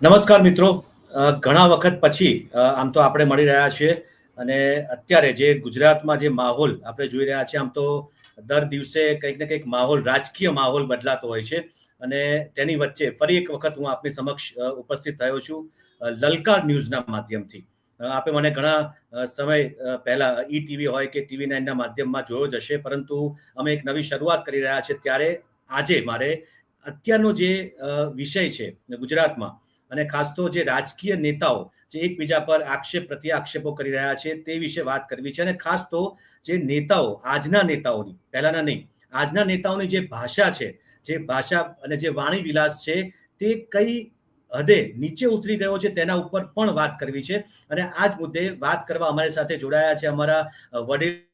નમસ્કાર મિત્રો. ઘણા વખત પછી આમ તો આપણે મળી રહ્યા છીએ અને અત્યારે જે ગુજરાતમાં જે માહોલ આપણે જોઈ રહ્યા છીએ, આમ તો દર દિવસે કંઈક ને કંઈક માહોલ, રાજકીય માહોલ બદલાતો હોય છે અને તેની વચ્ચે ફરી એક વખત હું આપની સમક્ષ ઉપસ્થિત થયો છું લલકાર ન્યૂઝના માધ્યમથી. આપે મને ઘણા સમય પહેલા ઈ ટીવી હોય કે ટીવી નાઇનના માધ્યમમાં જોયો જ હશે, પરંતુ અમે એક નવી શરૂઆત કરી રહ્યા છીએ ત્યારે આજે મારે અત્યારનો જે વિષય છે ગુજરાતમાં અને ખાસ તો જે રાજકીય નેતાઓ જે એકબીજા પર આક્ષેપ પ્રત્યે આક્ષેપો કરી રહ્યા છે તે વિશે વાત કરવી છે. અને ખાસ તો જે નેતાઓ, આજના નેતાઓની, પહેલાના નહીં, આજના નેતાઓની જે ભાષા છે, જે ભાષા અને જે વાણી વિલાસ છે તે કઈ હદે નીચે ઉતરી ગયો છે તેના ઉપર પણ વાત કરવી છે. અને આ જ મુદ્દે વાત કરવા અમારી સાથે જોડાયા છે અમારા વડીલ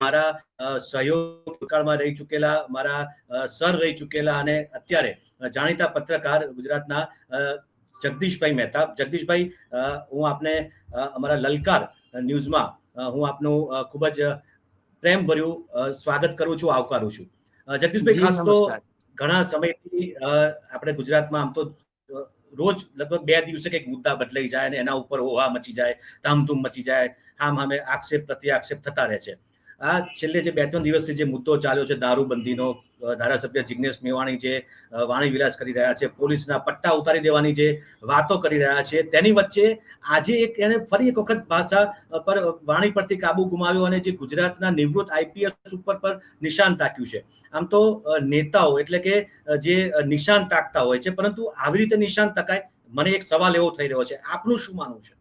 મારા સહયોગ ભૂતકાળમાં રહી ચૂકેલા મારા સર રહી ચૂકેલા અને અત્યારે જાણીતા પત્રકાર ગુજરાતના જગદીશભાઈ મહેતા. જગદીશભાઈ હું આપને અમારા લલકાર ન્યૂઝમાં હું આપનું ખૂબ જ પ્રેમભર્યું ભર્યું સ્વાગત કરું છું આવકારું છું. જગદીશભાઈ ખાસ તો ઘણા સમયથી આપણે ગુજરાતમાં આમ તો રોજ લગભગ બે દિવસે કંઈક મુદ્દા બદલાઈ જાય અને એના ઉપર હોવા મચી જાય ધામધૂમ મચી જાય આમ આમે આક્ષેપ પ્રત્યે આક્ષેપ થતા રહે છે. આ છેલ્લે જે બે ત્રણ દિવસથી જે મુદ્દો ચાલ્યો છે, દારૂબંધીનો ધારાસભ્ય જિજ્ઞેશ મેવાણી જે વાણી વિલાસ કરી રહ્યા છે, પોલીસના પટ્ટા ઉતારી દેવાની જે વાતો કરી રહ્યા છે, તેની વચ્ચે આજે એક એને ફરી એક વખત ભાષા પર વાણી પરથી કાબુ ગુમાવ્યો અને જે ગુજરાતના નિવૃત્ત આઈપીએસ ઉપર પર નિશાન તાક્યું છે. આમ તો નેતાઓ એટલે કે જે નિશાન તાકતા હોય છે, પરંતુ આવી રીતે નિશાન તકાય, મને એક સવાલ એવો થઈ રહ્યો છે. આપનું શું માનવું છે?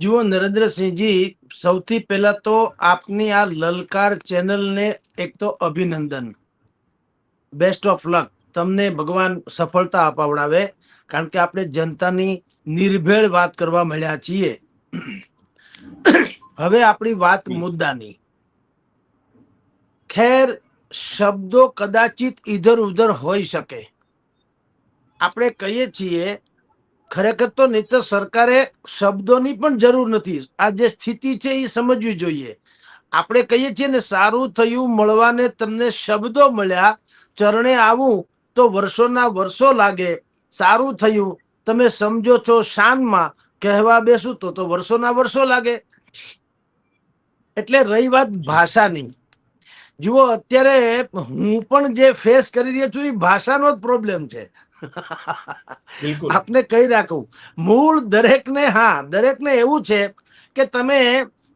જુઓ નરેન્દ્રસિંહજી, સૌથી પહેલા તો આપની આ લલકાર ચેનલને એક તો અભિનંદન. બેસ્ટ ઓફ લક તમને ભગવાન સફળતા અપાવડાવે. કારણ કે આપણે જનતાની નિર્ભેળ વાત કરવા મળ્યા છીએ. હવે આપણી વાત મુદ્દાની. ખેર શબ્દો કદાચિત ઇધર ઉધર હોઈ શકે. આપણે કહીએ છીએ ખરેખર તો નહીં તો સરકારે શબ્દોની પણ જરૂર નથી. આ જે સ્થિતિ છે એ સમજવી જોઈએ. આપણે કહીએ છીએ ને, સારું થયું મળવાને તમને શબ્દો મળ્યા, ચરણે આવું તો વર્ષોના વર્ષો લાગે. સારું થયું, તમે સમજો છો શાનમાં, કહેવા બેસું તો તો વર્ષોના વર્ષો લાગે. એટલે રહી વાત ભાષાની. જુઓ, અત્યારે હું પણ જે ફેસ કરી રહ્યો છું એ ભાષાનો જ પ્રોબ્લેમ છે. આપને કહી રાખું મૂળ દરેકને હા દરેકને એવું છે કે તમે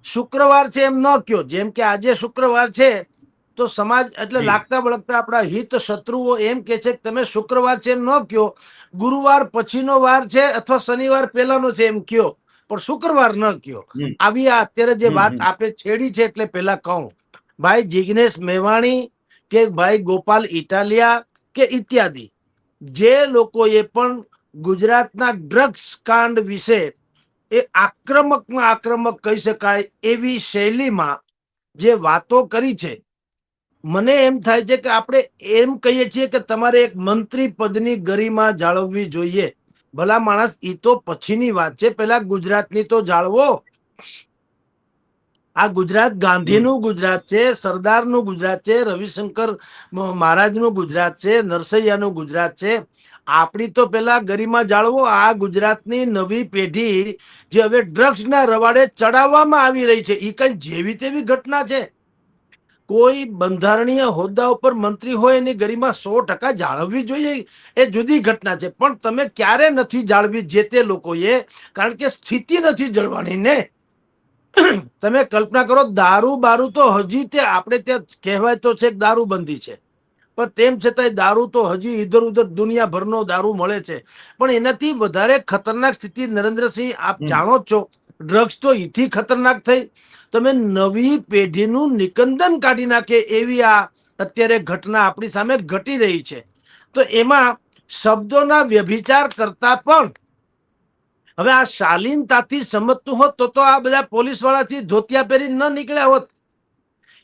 શુક્રવાર છે એમ ન કયો જેમ કે આજે શુક્રવાર છે તો સમાજ એટલે લાગતા વળગતા આપણા હિત શત્રુઓ એમ કે છે કે તમે શુક્રવાર છે એમ ન કયો ગુરુવાર પછીનો વાર છે અથવા શનિવાર પહેલાનો છે એમ કયો પણ શુક્રવાર ન કયો આવી આ અત્યારે જે વાત આપે છેડી છે એટલે પેલા કહું. ભાઈ જિગ્નેશ મેવાણી કે ભાઈ ગોપાલ ઇટાલિયા કે ઇત્યાદિ. જે લોકોએ પણ ગુજરાતના ડ્રગ્સ કાંડ વિશે એ આક્રમકમાં આક્રમક કહી શકાય એવી શૈલીમાં જે વાતો કરી છે. મને એમ થાય છે કે આપણે એમ કહીએ છીએ કે તમારે એક મંત્રી પદની ગરિમા જાળવવી જોઈએ. ભલા માણસ એ તો પછીની વાત છે. પેલા ગુજરાતની તો જાળવો. આ ગુજરાત ગાંધીનું ગુજરાત છે સરદારનું ગુજરાત છે રવિશંકર મહારાજનું ગુજરાત છે નરસૈયાનું ગુજરાત છે. આપણી તો પેલા ગરિમા જાળવો આ ગુજરાતની નવી પેઢી જે હવે ડ્રગ્સના રવાડે ચડાવવામાં આવી રહી છે એ કઈ જેવી તેવી ઘટના છે? કોઈ બંધારણીય હોદ્દા ઉપર મંત્રી હોય એની ગરિમા સો ટકા જાળવવી જોઈએ એ જુદી ઘટના છે. પણ તમે ક્યારે નથી જાળવી જે તે લોકોએ? કારણ કે સ્થિતિ નથી જળવાની ને તમે કલ્પના કરો દારૂ બારૂ તો હજી તે આપણે ત્યાં કહેવાય તો છે દારૂબંધી છે. પણ તેમ છતાંય દારૂ તો હજી ઇધર ઉધર દુનિયાભરનો દારૂ મળે છે. પણ એનાથી વધારે ખતરનાક સ્થિતિ નરેન્દ્રસિંહ આપ જાણો જ છો ડ્રગ્સ તો એથી ખતરનાક થઈ. તમે નવી પેઢીનું નિકંદન કાઢી નાખે એવી આ અત્યારે ઘટના આપણી સામે ઘટી રહી છે. તો એમાં શબ્દોના વ્યભિચાર કરતા પણ હવે આ શાલીનતાથી સમજતું હોત તો તો આ બધા પોલીસ વાળાથી ધોતિયા પહેરી ન નીકળ્યા હોત.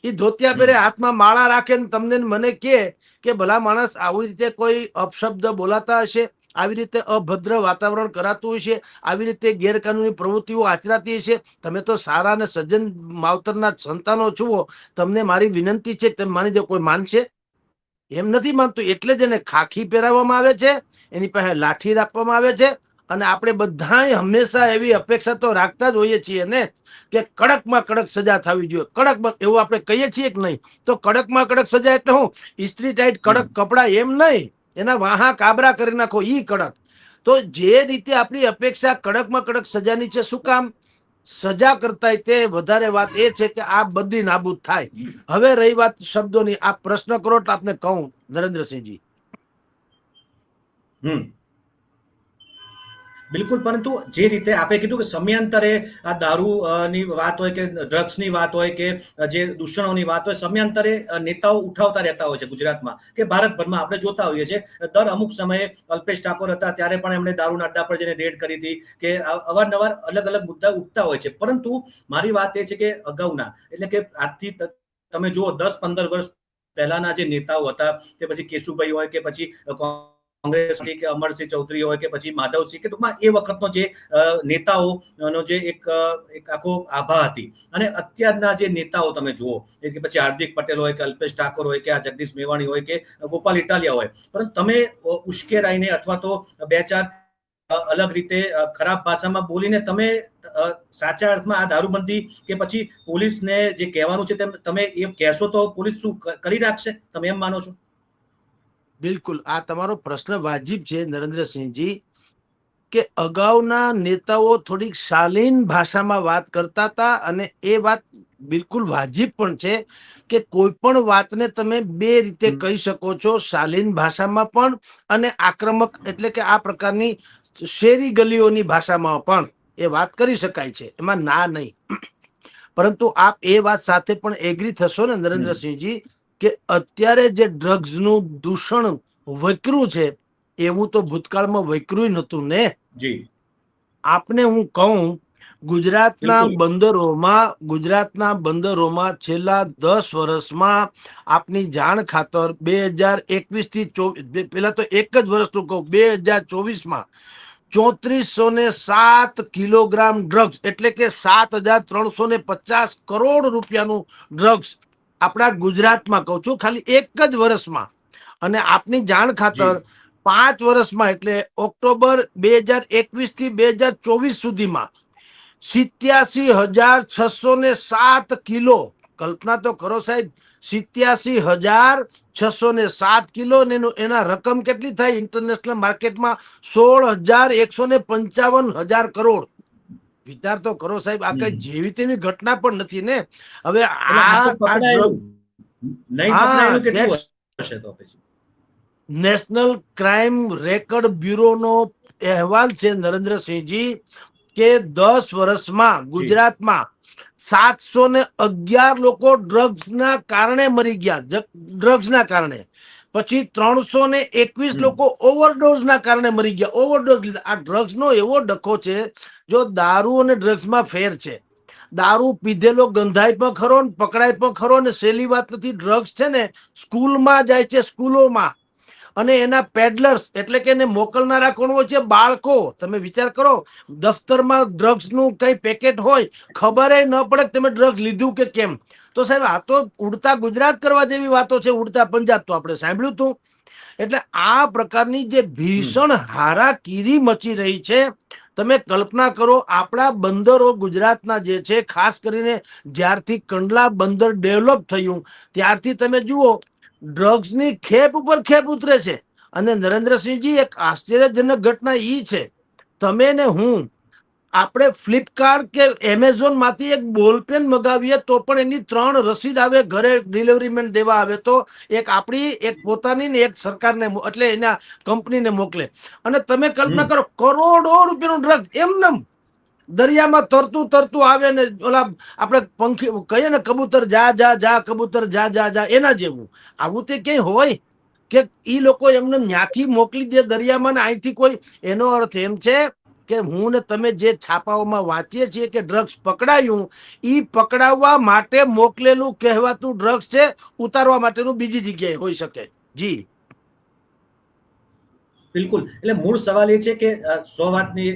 એ ધોતિયા પહેરે હાથમાં માળા રાખે ને તમને મને કે કે ભલા માણસ આવી રીતે કોઈ અપશબ્દ બોલાતા હશે આવી રીતે અભદ્ર વાતાવરણ કરાતું હશે આવી રીતે ગેરકાનૂની પ્રવૃત્તિઓ આચરાતી હશે તમે તો સારા અને સજ્જન માવતરના સંતાનો છુઓ તમને મારી વિનંતી છે તેમ તમે માની દો કોઈ માનશે? એમ નથી માનતું એટલે જ એને ખાખી પહેરાવવામાં આવે છે એની પાસે લાઠી રાખવામાં આવે છે અને આપણે બધાએ હંમેશા એવી અપેક્ષા તો રાખતા જ હોઈએ છીએ ને કે કડકમાં કડક સજા થવી જોઈએ. કડક એવું આપણે કહીએ છીએ કે નહીં તો કડકમાં કડક સજા એટલે હું ઇસ્ત્રી ટાઈટ કડક કપડાં એમ નહીં એના વાહા કાબરા કરી નાખો ઈ કડક. તો જે રીતે આપણી અપેક્ષા કડકમાં કડક સજાની છે શું કામ? સજા કરતા તે વધારે વાત એ છે કે આ બધી નાબૂદ થાય. હવે રહી વાત શબ્દોની આ પ્રશ્ન કરો તો આપને કહું નરેન્દ્રસિંહજી. હમ. બિલકુલ, પરંતુ જે રીતે આપણે કીધું કે સમયાંતરે આ દારૂ ની વાત હોય કે ડ્રગ્સની વાત હોય કે જે દૂષણોની વાત હોય, સમયાંતરે નેતાઓ ઉઠાવતા રહેતા હોય છે ગુજરાતમાં કે ભારતભરમાં આપણે જોતા હોઈએ છીએ. દર અમુક સમયે અલ્પેશ ઠાકોર હતા, ત્યારે પણ એમણે દારૂના અડ્ડા પર જઈને રેડ કરી હતી કે અવારનવાર અલગ અલગ મુદ્દા ઉઠતા હોય છે. પરંતુ મારી વાત એ છે કે અગાઉના, એટલે કે આજથી તમે જુઓ, દસ પંદર વર્ષ પહેલાના જે નેતાઓ હતા, કે પછી કેશુભાઈ હોય કે પછી કોંગ્રેસ કે અમરસિંહ ચૌધરી હોય કે પછી માધવસિંહ કે ટૂંકમાં એ વખતનો જે નેતાઓનો જે એક એક આખો આભા હતી. અને અત્યારના જે નેતાઓ તમે જુઓ કે પછી હાર્દિક પટેલ હોય કે અલ્પેશ ઠાકોર હોય કે આ જગદીશ મેવાણી હોય કે ગોપાલ ઇટાલિયા હોય. પરંતુ તમે ઉશ્કેરાઈને અથવા તો બે ચાર અલગ રીતે ખરાબ ભાષામાં બોલીને તમે સાચા અર્થમાં આ દારૂબંધી કે પછી પોલીસને જે કહેવાનું છે તમે એ કહેશો તો પોલીસ શું કરી રાખશે? તમે એમ માનો છો? બિલકુલ. આ તમારો પ્રશ્ન વાજિબ છે નરેન્દ્રસિંહજી કે અગાઉના નેતાઓ થોડીક શાલીન ભાષામાં વાત કરતા હતા અને એ વાત બિલકુલ વાજિબ પણ છે કે કોઈ પણ વાતને તમે બે રીતે કહી શકો છો શાલીન ભાષામાં પણ અને આક્રમક એટલે કે આ પ્રકારની શેરી ગલીઓની ભાષામાં પણ એ વાત કરી શકાય છે. એમાં ના નહીં. પરંતુ આપ એ વાત સાથે પણ એગ્રી થશો ને નરેન્દ્રસિંહજી? કે અત્યારે જે ડ્રગ્સનું દૂષણ વકર્યું છે એવું તો ભૂતકાળમાં વકર્યું નહોતું ને? જી. આપને હું કહું ગુજરાતના બંદરોમાં ગુજરાતના બંદરોમાં છેલ્લા દસ વર્ષમાં આપની જાણ ખાતર બે હજાર એકવીસથી ચોવીસ પેલા તો એક જ વર્ષનું કહું બે હજાર ચોવીસમાં ચોત્રીસો ને સાત કિલોગ્રામ ડ્રગ્સ એટલે કે સાત હજાર ત્રણસો ને પચાસ કરોડ રૂપિયાનું ડ્રગ્સ આપણા ગુજરાતમાં કહું છું ખાલી એક જ વર્ષમાં. અને આપની જાણ ખાતર પાંચ વર્ષમાં એટલે ઓક્ટોબર બે હજાર એકવીસથી બે હજાર ચોવીસ સુધીમાં સિત્યાસી હજાર છસો ને સાત કિલો કલ્પના તો કરો સાહેબ સિત્યાસી હજાર છસો ને સાત કિલો ને એનું એના રકમ કેટલી થાય? ઇન્ટરનેશનલ માર્કેટમાં સોળ હજાર એકસો ને પંચાવન હજાર કરોડ. વિચાર તો કરો સાહેબ આ કઈ જેવી તેવી ઘટના પણ નથી ને? હવે આ નેશનલ ક્રાઇમ રેકર્ડ બ્યુરોનો અહેવાલ છે નરેન્દ્રસિંહજી કે દસ વર્ષમાં ગુજરાતમાં સાતસો ને અગિયાર લોકો ડ્રગ્સના કારણે મરી ગયા ડ્રગ્સના કારણે. પછી ત્રણસો ને એકવીસ લોકો લોકો ઓવરડોઝના કારણે મરી ગયા. ઓવરડોઝ લીધા. આ ડ્રગ્સનો એવો ડખો છે જો દારૂ અને ડ્રગ્સમાં ફેર છે. દારૂ પીધેલો ગંધાય પણ ખરો ને પકડાય પણ ખરો ને સહેલી વાત નથી. ડ્રગ્સ છે ને સ્કૂલમાં જાય છે સ્કૂલોમાં. અને એના પેડલર્સ એટલે કે એને મોકલનારા કોણ હોય છે? બાળકો. તમે વિચાર કરો દફતરમાં ડ્રગ્સનું કઈ પેકેટ હોય ખબર ન પડે કે તમે ડ્રગ્સ લીધું કે કેમ. તો સાહેબ આ તો ઉડતા ગુજરાત કરવા જેવી વાતો છે ઉડતા પંજાબ તો આપણે સાંભળ્યું હતું. એટલે આ પ્રકારની જે ભીષણ હારાકીરી મચી રહી છે તમે કલ્પના કરો આપણા બંદરો ગુજરાતના જે છે ખાસ કરીને જ્યારથી કંડલા બંદર ડેવલપ થયું ત્યારથી તમે જુઓ ડ્રગ્સની ખેપ ઉપર ખેપ ઉતરે છે. અને નરેન્દ્રસિંહજી એક આશ્ચર્યજનક ઘટના ઈ છે. તમે ને હું આપણે ફ્લિપકાર્ટ કે એમેઝોનમાંથી એક બોલપેન મગાવીએ તો પણ એની ત્રણ રસીદ આવે ઘરે ડિલિવરી મેન દેવા આવે તો એક આપણી એક પોતાની ને એક સરકારને એટલે એના કંપનીને મોકલે. અને તમે કલ્પના કરો કરોડો રૂપિયાનું ડ્રગ એમનેમ. દરિયામાં તરતું તરતું આવે ને ઓલા આપણે પંખી કહીએ ને કબૂતર જા જા જા, કબૂતર જા જા જા, એના જેવું. આવું તે ક્યાંય હોય કે એ લોકો એમને ન્યાથી મોકલી દે દરિયામાં ને અહીંથી કોઈ, એનો અર્થ એમ છે કે હું ને તમે જે છાપાઓમાં વાંચીએ છીએ કે ડ્રગ્સ પકડાયું એ પકડાવવા માટે મોકલેલું કહેવાતું ડ્રગ્સ છે, ઉતારવા માટેનું બીજી જગ્યાએ હોઈ શકે. જી. બિલકુલ. એટલે મૂળ સવાલ એ છે કે સો વાતની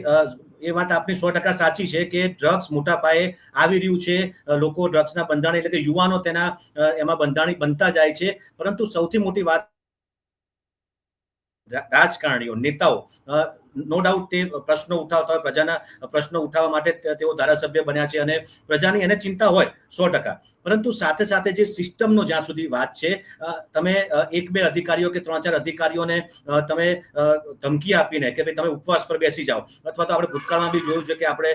એ વાત આપની સો ટકા સાચી છે કે ડ્રગ્સ મોટા પાયે આવી રહ્યું છે. લોકો ડ્રગ્સના બંધાણી એટલે કે યુવાનો તેના એમાં બંધાણી, બનતા જાય છે. પરંતુ સૌથી મોટી વાત રાજકારણીઓ, નેતાઓ નો ડાઉટ તે પ્રશ્નો ઉઠાવતા હોય, પ્રજાના પ્રશ્નો ઉઠાવવા માટે તેઓ ધારાસભ્ય બન્યા છે અને પ્રજાની એને ચિંતા હોય સો ટકા. પરંતુ સાથે સાથે જે સિસ્ટમનો જ્યાં સુધી વાત છે તમે એક બે અધિકારીઓ કે ત્રણ ચાર અધિકારીઓને તમે ધમકી આપીને કે ભાઈ તમે ઉપવાસ પર બેસી જાઓ, અથવા તો આપણે ભૂતકાળમાં બી જોયું છે કે આપણે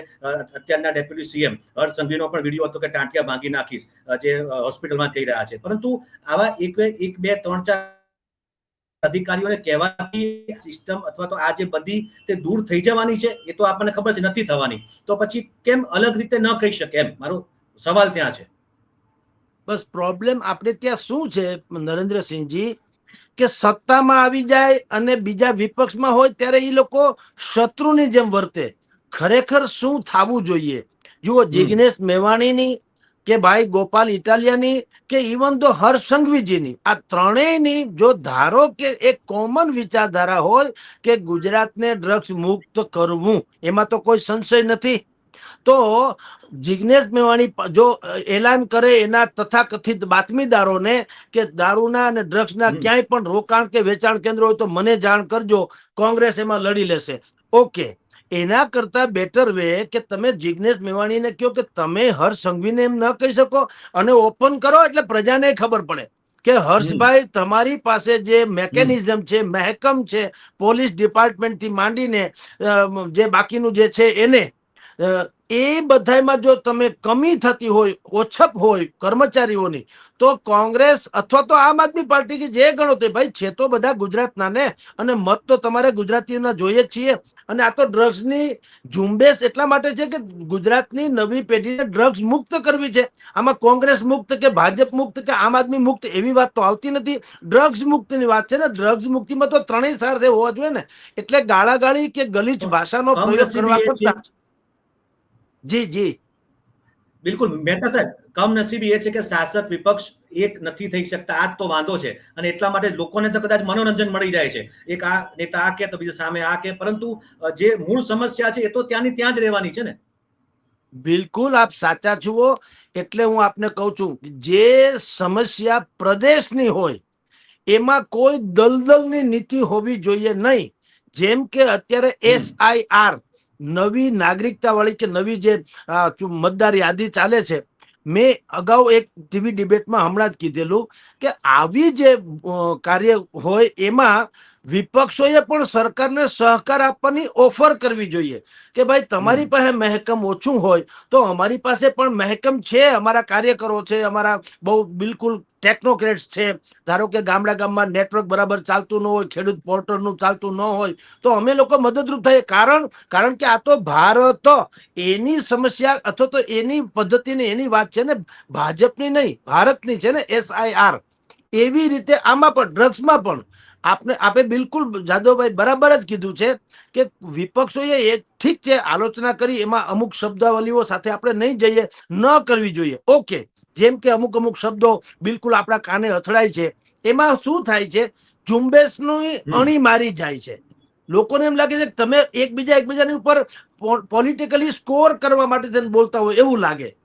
અત્યારના ડેપ્યુટી સીએમ હર્ષ સંઘવીનો પણ વીડિયો હતો કે ટાંટિયા ભાંગી નાખીશ જે હોસ્પિટલમાં થઈ રહ્યા છે. પરંતુ આવા એક બે એક બે, ત્રણ ચાર અધિકારીઓને કહેવાથી સિસ્ટમ અથવા તો આ જે બધી તે દૂર થઈ જવાની છે એ તો આપણને ખબર છે નથી થવાની. તો પછી કેમ અલગ રીતે ન કહી શકે એમ? મારો સવાલ ત્યાં છે. બસ પ્રોબ્લેમ આપણે ત્યાં શું છે નરેન્દ્રસિંહજી? કે સત્તામાં આવી જાય અને બીજા વિપક્ષમાં હોય ત્યારે એ લોકો શત્રુની જેમ વર્તે. ખરેખર શું થવું જોઈએ? જુઓ જિગ્નેશ મેવાણીની કે ભાઈ ગોપાલ ઇટાલિયાની કે ઇવન તો હર્ષ સંઘવીજીની આ ત્રણેયની જો ધારો કે એક કોમન વિચારધારા હોય કે ગુજરાતને ડ્રગ્સ મુક્ત કરવું એમાં તો કોઈ સંશય નથી. તો જિગ્નેશ મેવાણી જો એલાન કરે એના તથાકથિત બાતમીદારોને કે દારૂના અને ડ્રગ્સના ક્યાંય પણ રોકાણ કે વેચાણ કેન્દ્ર હોય તો મને જાણ કરજો કોંગ્રેસ એમાં લડી લેશે. ઓકે. એના કરતા બેટર વે કે તમે જિગ્નેશ મેવાણીને કહો કે તમે હર્ષ સંઘવીને એમ ન કહી શકો અને ઓપન કરો એટલે પ્રજાને ખબર પડે કે હર્ષભાઈ તમારી પાસે જે મેકેનિઝમ છે મહેકમ છે પોલીસ ડિપાર્ટમેન્ટથી માંડીને જે બાકીનું જે છે એને એ બધામાં જો તમે કમી થતી હોય ઓછપ હોય કર્મચારીઓની તો કોંગ્રેસ અથવા તો આમ આદમી પાર્ટી કે જે ગણો તે ભાઈ છે તો બધા ગુજરાતના ને અને મત તો તમારે ગુજરાતીઓના જોઈએ છીએ. અને આ તો ડ્રગ્સની ઝુંબેશ એટલા માટે છે કે ગુજરાતની નવી પેઢીને ડ્રગ્સ મુક્ત કરવી છે. આમાં કોંગ્રેસ મુક્ત કે ભાજપ મુક્ત કે આમ આદમી મુક્ત એવી વાત તો આવતી નથી. ડ્રગ્સ મુક્તની વાત છે ને ડ્રગ્સ મુક્તિમાં તો ત્રણેય સાથે હોવા જોઈએ ને. એટલે ગાળાગાળી કે ગલીચ ભાષાનો પ્રયોગ કરવા કરતા જી જી. બિલકુલ. મહેતા સાહેબ કમનસીબી એ છે કે શાસક વિપક્ષ એક નથી થઈ શકતા. આ તો વાંધો છે. અને એટલા માટે લોકોને તો કદાચ મનોરંજન મળી જાય છે. એક આ નેતા આ કે તો બીજા સામે આ કે પરંતુ જે મૂળ સમસ્યા છે એ તો ત્યાંની ત્યાં જ રહેવાની છે ને? બિલકુલ. આપ સાચા છુઓ એટલે હું આપને કહું છું જે સમસ્યા પ્રદેશની હોય એમાં કોઈ દલદલની નીતિ હોવી જોઈએ નહીં. જેમ કે અત્યારે એસઆઈઆર નવી નાગરિકતા વાળી કે નવી જે મતદાર યાદી ચાલે છે, મેં અગાઉ એક ટીવી ડિબેટમાં હમણાં જ કીધેલું કે આવી જે કાર્ય હોય એમાં વિપક્ષોએ પણ સરકારને સહકાર આપવાની ઓફર કરવી જોઈએ કે ભાઈ તમારી પાસે મહેકમ ઓછું હોય તો અમારી પાસે પણ મહેકમ છે અમારા કાર્યકરો છે અમારા બહુ બિલકુલ ટેકનોક્રેટ્સ છે. ધારો કે ગામડા ગામમાં નેટવર્ક બરાબર ચાલતું ન હોય ખેડૂત પોર્ટલનું ચાલતું ન હોય તો અમે લોકો મદદરૂપ થઈએ. કારણ કારણ કે આ તો ભારત એની સમસ્યા અથવા તો એની પદ્ધતિની એની વાત છે ને ભાજપની નહીં ભારતની છે ને એસઆઈઆર એવી રીતે આમાં પણ ડ્રગ્સમાં પણ આપને આપે બિલકુલ જાદવભાઈ બરાબર જ કીધું છે કે વિપક્ષોએ એક ઠીક છે આલોચના કરી એમાં અમુક શબ્દાવલીઓ સાથે આપણે નહીં જઈએ ન કરવી જોઈએ. ઓકે જેમ કે અમુક અમુક શબ્દો બિલકુલ આપણા કાને અથડાય છે. એમાં શું થાય છે? ઝુંબેશની અણી મારી જાય છે. લોકોને એમ લાગે છે કે તમે એકબીજા એકબીજાની ઉપર પોલિટિકલી સ્કોર કરવા માટે થઈને બોલતા હોય એવું લાગે.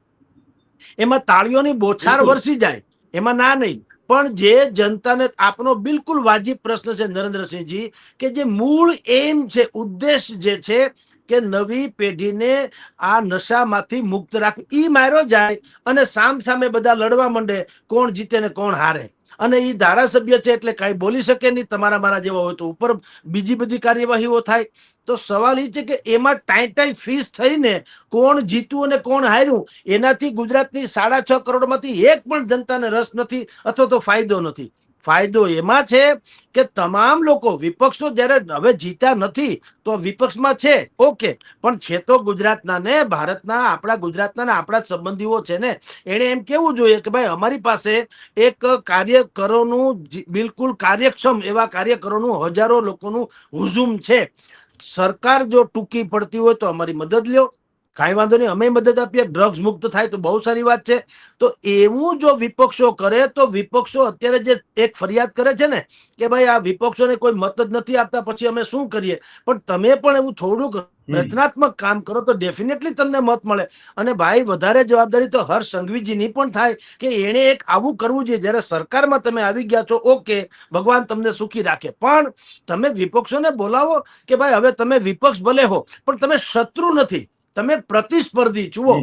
એમાં તાળીઓની બોછાર વરસી જાય. એમાં ના નહીં. પણ જે જનતાને આપનો બિલકુલ વાજિબ પ્રશ્ન છે નરેન્દ્રસિંહજી, કે જે મૂળ એમ છે, ઉદ્દેશ જે છે કે નવી પેઢીને આ નશામાંથી મુક્ત રાખવી એ માર્યો જાય અને સામ સામે બધા લડવા માંડે, કોણ જીતે ને કોણ હારે. અને એ ધારાસભ્ય છે એટલે કાંઈ બોલી શકે નહીં, તમારા મારા જેવા હોય તો ઉપર બીજી બધી કાર્યવાહીઓ થાય. તો સવાલ એ છે કે એમાં ટાઈ ટાઈ ફીસ થઈને કોણ જીત્યું અને કોણ હાર્યું, એનાથી ગુજરાતની સાડા છ કરોડમાંથી એક પણ જનતાને રસ નથી અથવા તો ફાયદો નથી. ફાયદો એમાં છે કે તમામ લોકો વિપક્ષો જ્યારે હવે જીતા નથી, તો વિપક્ષમાં છે, ઓકે. પણ છે તો ગુજરાતના ને, ભારતના, આપણા ગુજરાતના ને, આપણા સંબંધીઓ છે ને, એણે એમ કેવું જોઈએ કે ભાઈ અમારી પાસે એક કાર્યકરોનું બિલકુલ કાર્યક્ષમ એવા કાર્યકરોનું હજારો લોકોનું હુઝુમ છે. સરકાર જો ટૂંકી પડતી હોય તો અમારી મદદ લ્યો. કાંઈ વાંધો નહીં અમે મદદ આપીએ ડ્રગ્સ મુક્ત થાય તો બહુ સારી વાત છે. તો એવું જો વિપક્ષો કરે તો વિપક્ષો અત્યારે જે એક ફરિયાદ કરે છે ને કે ભાઈ આ વિપક્ષોને કોઈ મત જ નથી આપતા પછી અમે શું કરીએ? પણ તમે પણ એવું થોડુંક રચનાત્મક કામ કરો તો ડેફિનેટલી તમને મત મળે. અને ભાઈ વધારે જવાબદારી તો હર્ષ સંઘવીજીની પણ થાય કે એણે એક આવું કરવું જોઈએ. જ્યારે સરકારમાં તમે આવી ગયા છો ઓકે ભગવાન તમને સુખી રાખે. પણ તમે વિપક્ષોને બોલાવો કે ભાઈ હવે તમે વિપક્ષ ભલે હો પણ તમે શત્રુ નથી. તમે પ્રતિસ્પર્ધી છુઓ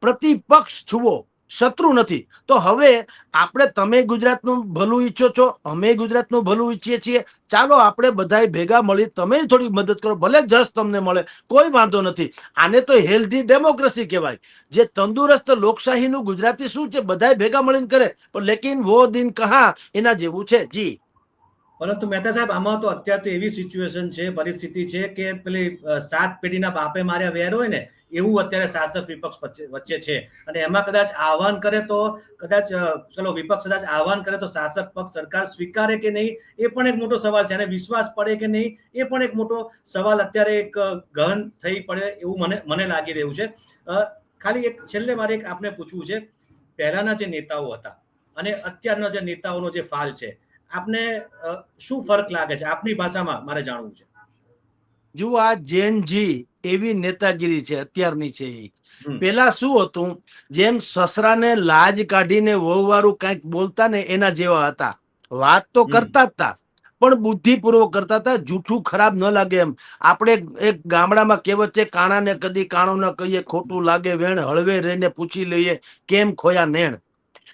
પ્રતિપક્ષ છુઓ શત્રુ નથી. તો હવે આપણે તમે ગુજરાતનું ભલું ઈચ્છો છો અમે ગુજરાતનું ભલું ઈચ્છીએ છીએ. ચાલો આપણે બધાય ભેગા મળી તમે થોડી મદદ કરો ભલે જસ તમને મળે કોઈ વાંધો નથી. આને તો હેલ્ધી ડેમોક્રેસી કહેવાય. જે તંદુરસ્ત લોકશાહીનું ગુજરાતી શું છે બધાએ ભેગા મળીને કરે. પણ લેકિન વો દિન કહા એના જેવું છે. જી. પરંતુ મહેતા સાહેબ, આમાં તો અત્યારે તો એવી સિચ્યુએશન છે, પરિસ્થિતિ છે કે પેલી સાત પેઢીના બાપે માર્યા વેર હોય ને, એવું અત્યારે શાસક વિપક્ષ વચ્ચે છે. અને એમાં કદાચ આહવાન કરે તો, કદાચ ચલો વિપક્ષ કદાચ આહવાન કરે તો શાસક પક્ષ સરકાર સ્વીકારે કે નહીં, એ પણ એક મોટો સવાલ છે. અને વિશ્વાસ પડે કે નહીં, એ પણ એક મોટો સવાલ અત્યારે એક ગહન થઈ પડે એવું મને મને લાગી રહ્યું છે. ખાલી એક, છેલ્લે મારે એક આપને પૂછવું છે. પહેલાના જે નેતાઓ હતા અને અત્યારના જે નેતાઓનો જે ફાલ છે આપને શું ફરક લાગે છે? આપની ભાષામાં મારે જાણવું છે. જુઓ આ જૈનજી એવી નેતાગીરી છે અત્યારની છે એ. પેલા શું હતું? જેમ સસરાને લાજ કાઢીને વહુવારું કંઈક બોલતા ને એના જેવા હતા. વાત તો કરતા હતા પણ બુદ્ધિપૂર્વક કરતા હતા. જૂઠું ખરાબ ન લાગે એમ. આપણે એક ગામડામાં કહેવત છે કાણાને કદી કાણો ન કહીએ ખોટું લાગે વેણ હળવે રહીને પૂછી લઈએ કેમ ખોયા નેણ?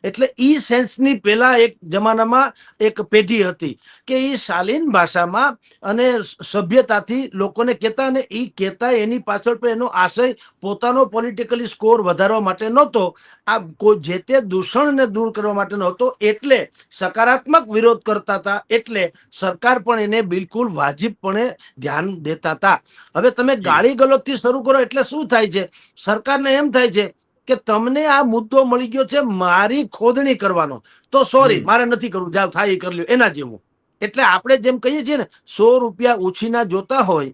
એટલે ઈ સેન્સની પહેલા એક જમાનામાં એક પેઢી હતી કે એ શાલીન ભાષામાં અને સભ્યતાથી લોકોને કહેતા અને એ કહેતા એની પાછળ પણ એનો આશય પોતાનો પોલિટિકલી સ્કોર વધારવા માટે નહોતો. આ જે તે દૂષણને દૂર કરવા માટે નહોતો એટલે સકારાત્મક વિરોધ કરતા હતા એટલે સરકાર પણ એને બિલકુલ વાજિબપણે ધ્યાન દેતા હતા. હવે તમે ગાળી ગલોચથી શરૂ કરો એટલે શું થાય છે? સરકારને એમ થાય છે કે તમને આ મુદ્દો મળી ગયો છે મારી ખોદણી કરવાનો. તો સોરી મારે નથી કરવું જાવ થાય એ કરી લ્યો એના જેવું. એટલે આપણે જેમ કહીએ છીએ ને સો રૂપિયા ઉછીના જોતા હોય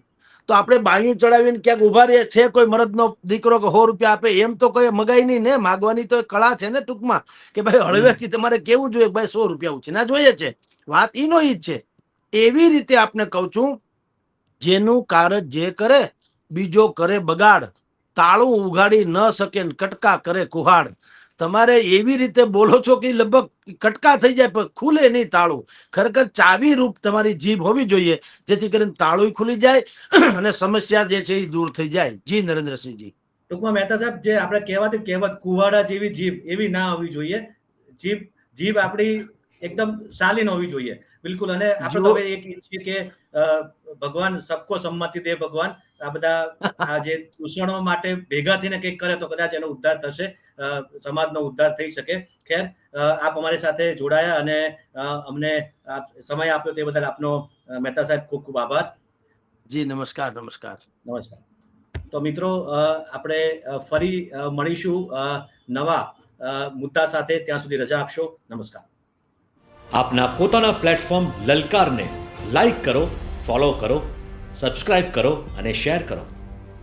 તો આપણે બાયું ચડાવીને ક્યાંક ઊભા રહીએ છે કોઈ મરદનો દીકરો કે સો રૂપિયા આપે એમ તો કોઈ મગાઈ નહીં ને માગવાની તો કળા છે ને ટૂંકમાં કે ભાઈ હળવેથી તમારે કેવું જોઈએ ભાઈ સો રૂપિયા ઉછીના જોઈએ છે? વાત ઈનો ઈ છે. એવી રીતે આપને કહું છું જેનું કારજ જે કરે બીજો કરે બગાડ. તાળું ઉગાડી ન શકે કટકા કરે કુહાડ. તમારે એવી રીતે બોલો છો કે લગભગ કટકા થઈ જાય, પણ ખુલે નહીં તાળું. ખરેખર ચાવી રૂપ તમારી જીભ હોવી જોઈએ, જેથી કરીને તાળું ખુલી જાય અને સમસ્યા જે છે એ દૂર થઈ જાય. જી નરેન્દ્રસિંહજી. ટૂંકમાં મહેતા સાહેબ, જે આપણે કહેવાતી કહેવત કુવાડા જેવી જીભ, એવી ના હોવી જોઈએ. જીભ જીભ આપણી એકદમ શાલીન હોવી જોઈએ. બિલકુલ અને આપણે તો હવે એક ઈચ્છીએ કે ભગવાન સબકો સંમતિ દે ભગવાન. આ બધા આ જે દૂષણો માટે ભેગા થઈને કંઈક કરે તો કદાચ એનો ઉદ્ધાર થશે. સમાજનો ઉદ્ધાર થઈ શકે. ખેર આપ અમારી સાથે જોડાયા અને અમને સમય આપ્યો તે બદલ આપનો મહેતા સાહેબ ખૂબ ખૂબ આભાર. જી નમસ્કાર નમસ્કાર. નમસ્કાર. તો મિત્રો આપણે ફરી મળીશું નવા મુદ્દા સાથે. ત્યાં સુધી રજા આપશો. નમસ્કાર. આપના પોતાના પ્લેટફોર્મ લલકારને લાઈક કરો ફોલો કરો સબસ્ક્રાઇબ કરો અને શેર કરો.